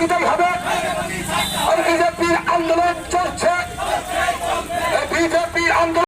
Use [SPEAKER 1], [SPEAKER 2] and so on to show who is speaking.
[SPEAKER 1] বিজয়ী হবে। ওই বিজেপির আন্দোলন চলছে।